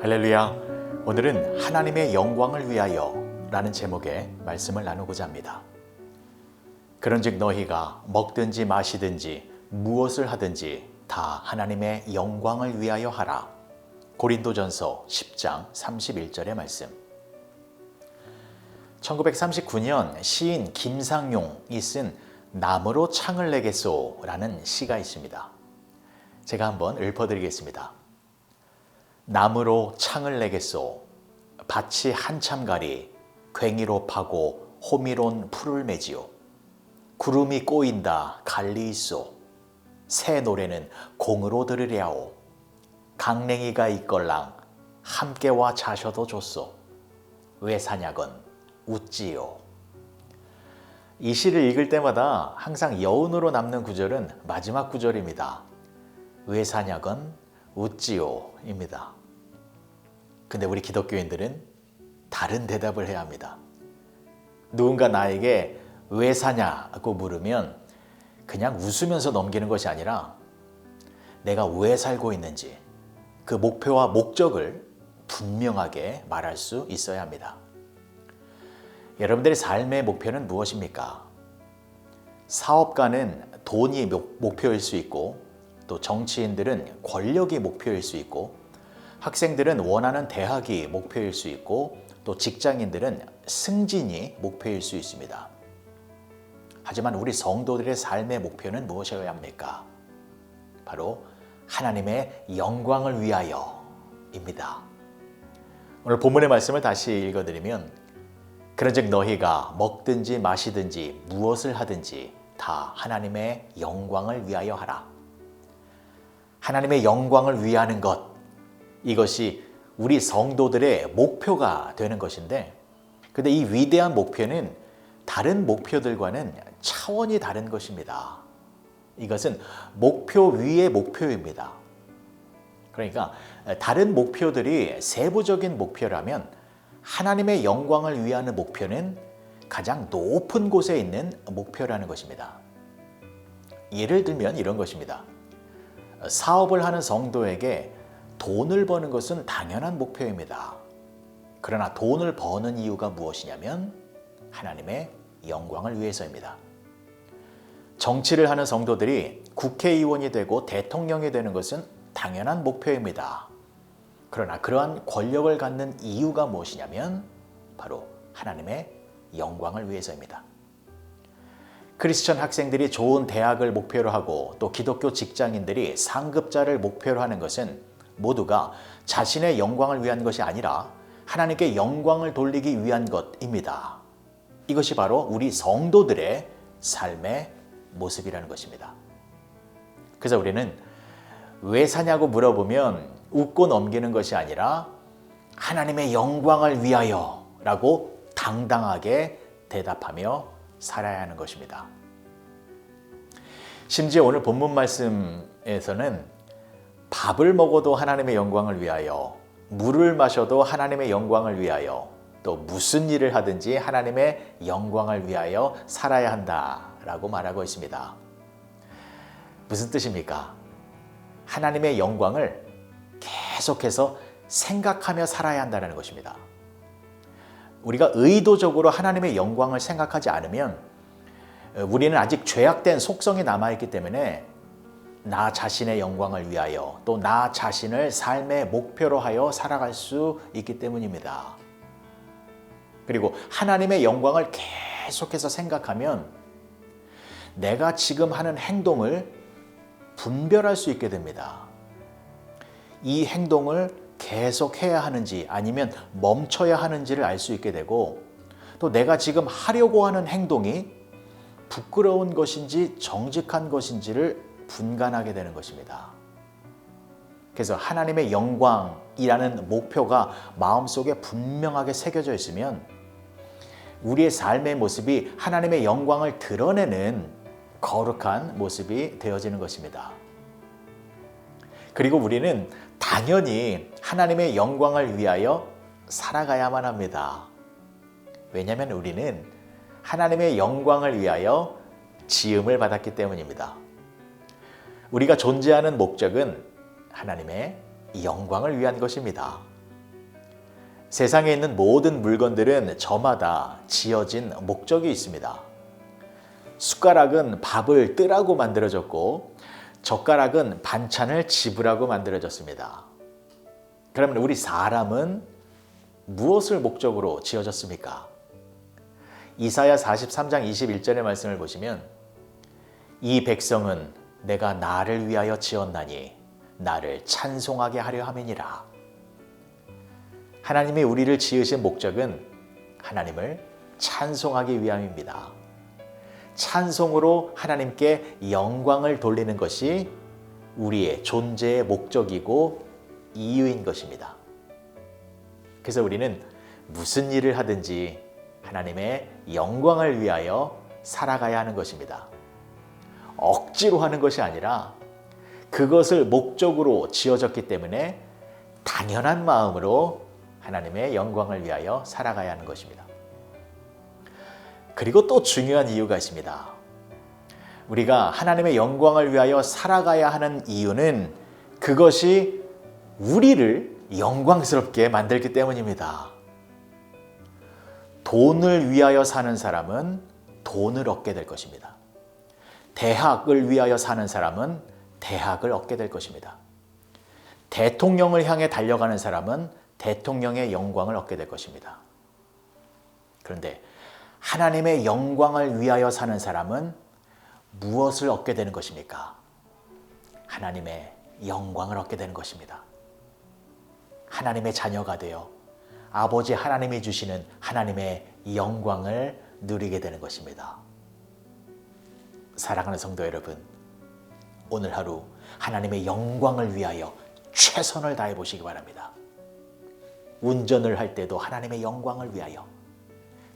할렐루야. 오늘은 하나님의 영광을 위하여 라는 제목의 말씀을 나누고자 합니다. 그런즉 너희가 먹든지 마시든지 무엇을 하든지 다 하나님의 영광을 위하여 하라. 고린도전서 10장 31절의 말씀. 1939년 시인 김상용이 쓴 나무로 창을 내겠소라는 시가 있습니다. 제가 한번 읊어드리겠습니다. 나무로 창을 내겠소. 밭이 한참 가리 괭이로 파고 호미론 풀을 매지요. 구름이 꼬인다 갈리 있소. 새 노래는 공으로 들으랴오. 강냉이가 있걸랑 함께와 자셔도 좋소. 왜 사냐건 웃지요. 이 시를 읽을 때마다 항상 여운으로 남는 구절은 마지막 구절입니다. 왜 사냐건 웃지요입니다. 근데 우리 기독교인들은 다른 대답을 해야 합니다. 누군가 나에게 왜 사냐고 물으면 그냥 웃으면서 넘기는 것이 아니라 내가 왜 살고 있는지 그 목표와 목적을 분명하게 말할 수 있어야 합니다. 여러분들의 삶의 목표는 무엇입니까? 사업가는 돈이 목표일 수 있고 또 정치인들은 권력이 목표일 수 있고 학생들은 원하는 대학이 목표일 수 있고 또 직장인들은 승진이 목표일 수 있습니다. 하지만 우리 성도들의 삶의 목표는 무엇이어야 합니까? 바로 하나님의 영광을 위하여입니다. 오늘 본문의 말씀을 다시 읽어드리면 그런즉 너희가 먹든지 마시든지 무엇을 하든지 다 하나님의 영광을 위하여 하라. 하나님의 영광을 위하는 것 이것이 우리 성도들의 목표가 되는 것인데 근데 이 위대한 목표는 다른 목표들과는 차원이 다른 것입니다. 이것은 목표 위의 목표입니다. 그러니까 다른 목표들이 세부적인 목표라면 하나님의 영광을 위하는 목표는 가장 높은 곳에 있는 목표라는 것입니다. 예를 들면 이런 것입니다. 사업을 하는 성도에게 돈을 버는 것은 당연한 목표입니다. 그러나 돈을 버는 이유가 무엇이냐면 하나님의 영광을 위해서입니다. 정치를 하는 성도들이 국회의원이 되고 대통령이 되는 것은 당연한 목표입니다. 그러나 그러한 권력을 갖는 이유가 무엇이냐면 바로 하나님의 영광을 위해서입니다. 크리스천 학생들이 좋은 대학을 목표로 하고 또 기독교 직장인들이 상급자를 목표로 하는 것은 모두가 자신의 영광을 위한 것이 아니라 하나님께 영광을 돌리기 위한 것입니다. 이것이 바로 우리 성도들의 삶의 모습이라는 것입니다. 그래서 우리는 왜 사냐고 물어보면 웃고 넘기는 것이 아니라 하나님의 영광을 위하여 라고 당당하게 대답하며 살아야 하는 것입니다. 심지어 오늘 본문 말씀에서는 밥을 먹어도 하나님의 영광을 위하여, 물을 마셔도 하나님의 영광을 위하여, 또 무슨 일을 하든지 하나님의 영광을 위하여 살아야 한다라고 말하고 있습니다. 무슨 뜻입니까? 하나님의 영광을 계속해서 생각하며 살아야 한다는 것입니다. 우리가 의도적으로 하나님의 영광을 생각하지 않으면 우리는 아직 죄악된 속성이 남아있기 때문에 나 자신의 영광을 위하여 또 나 자신을 삶의 목표로 하여 살아갈 수 있기 때문입니다. 그리고 하나님의 영광을 계속해서 생각하면 내가 지금 하는 행동을 분별할 수 있게 됩니다. 이 행동을 계속 해야 하는지 아니면 멈춰야 하는지를 알 수 있게 되고 또 내가 지금 하려고 하는 행동이 부끄러운 것인지 정직한 것인지를 분간하게 되는 것입니다. 그래서 하나님의 영광이라는 목표가 마음속에 분명하게 새겨져 있으면 우리의 삶의 모습이 하나님의 영광을 드러내는 거룩한 모습이 되어지는 것입니다. 그리고 우리는 당연히 하나님의 영광을 위하여 살아가야만 합니다. 왜냐하면 우리는 하나님의 영광을 위하여 지음을 받았기 때문입니다. 우리가 존재하는 목적은 하나님의 영광을 위한 것입니다. 세상에 있는 모든 물건들은 저마다 지어진 목적이 있습니다. 숟가락은 밥을 뜨라고 만들어졌고 젓가락은 반찬을 집으라고 만들어졌습니다. 그러면 우리 사람은 무엇을 목적으로 지어졌습니까? 이사야 43장 21절의 말씀을 보시면 이 백성은 내가 나를 위하여 지었나니 나를 찬송하게 하려 함이니라. 하나님이 우리를 지으신 목적은 하나님을 찬송하기 위함입니다. 찬송으로 하나님께 영광을 돌리는 것이 우리의 존재의 목적이고 이유인 것입니다. 그래서 우리는 무슨 일을 하든지 하나님의 영광을 위하여 살아가야 하는 것입니다. 억지로 하는 것이 아니라 그것을 목적으로 지어졌기 때문에 당연한 마음으로 하나님의 영광을 위하여 살아가야 하는 것입니다. 그리고 또 중요한 이유가 있습니다. 우리가 하나님의 영광을 위하여 살아가야 하는 이유는 그것이 우리를 영광스럽게 만들기 때문입니다. 돈을 위하여 사는 사람은 돈을 얻게 될 것입니다. 대학을 위하여 사는 사람은 대학을 얻게 될 것입니다. 대통령을 향해 달려가는 사람은 대통령의 영광을 얻게 될 것입니다. 그런데 하나님의 영광을 위하여 사는 사람은 무엇을 얻게 되는 것입니까? 하나님의 영광을 얻게 되는 것입니다. 하나님의 자녀가 되어 아버지 하나님이 주시는 하나님의 영광을 누리게 되는 것입니다. 사랑하는 성도 여러분, 오늘 하루 하나님의 영광을 위하여 최선을 다해 보시기 바랍니다. 운전을 할 때도 하나님의 영광을 위하여,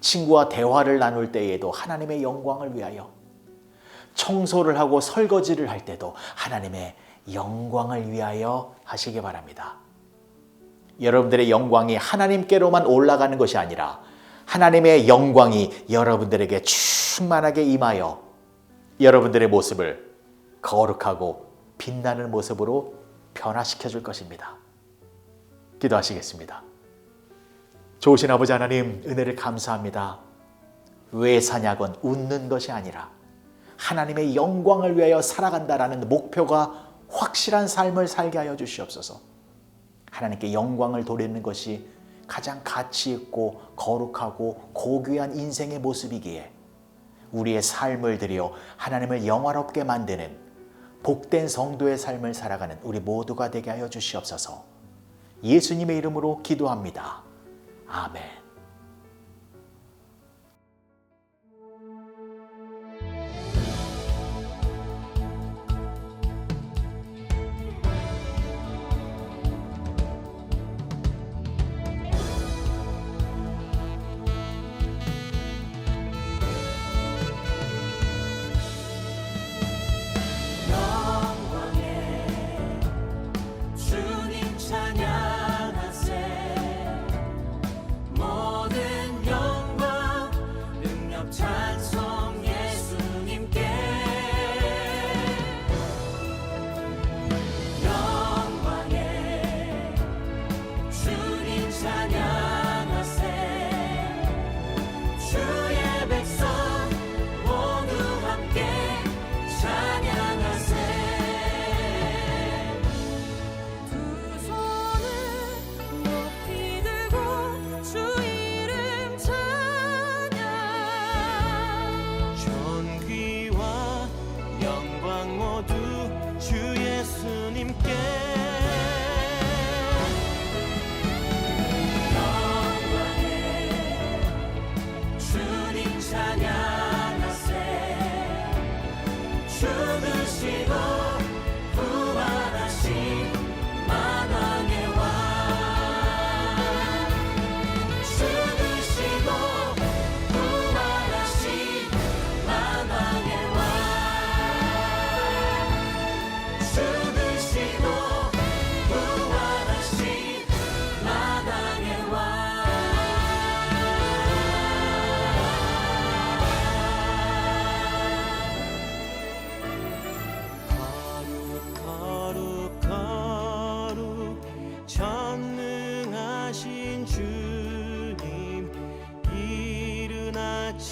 친구와 대화를 나눌 때에도 하나님의 영광을 위하여, 청소를 하고 설거지를 할 때도 하나님의 영광을 위하여 하시기 바랍니다. 여러분들의 영광이 하나님께로만 올라가는 것이 아니라 하나님의 영광이 여러분들에게 충만하게 임하여 여러분들의 모습을 거룩하고 빛나는 모습으로 변화시켜 줄 것입니다. 기도하시겠습니다. 좋으신 아버지 하나님, 은혜를 감사합니다. 왜 사냐건 웃는 것이 아니라 하나님의 영광을 위하여 살아간다라는 목표가 확실한 삶을 살게 하여 주시옵소서. 하나님께 영광을 돌리는 것이 가장 가치 있고 거룩하고 고귀한 인생의 모습이기에 우리의 삶을 들여 하나님을 영화롭게 만드는 복된 성도의 삶을 살아가는 우리 모두가 되게 하여 주시옵소서. 예수님의 이름으로 기도합니다. 아멘.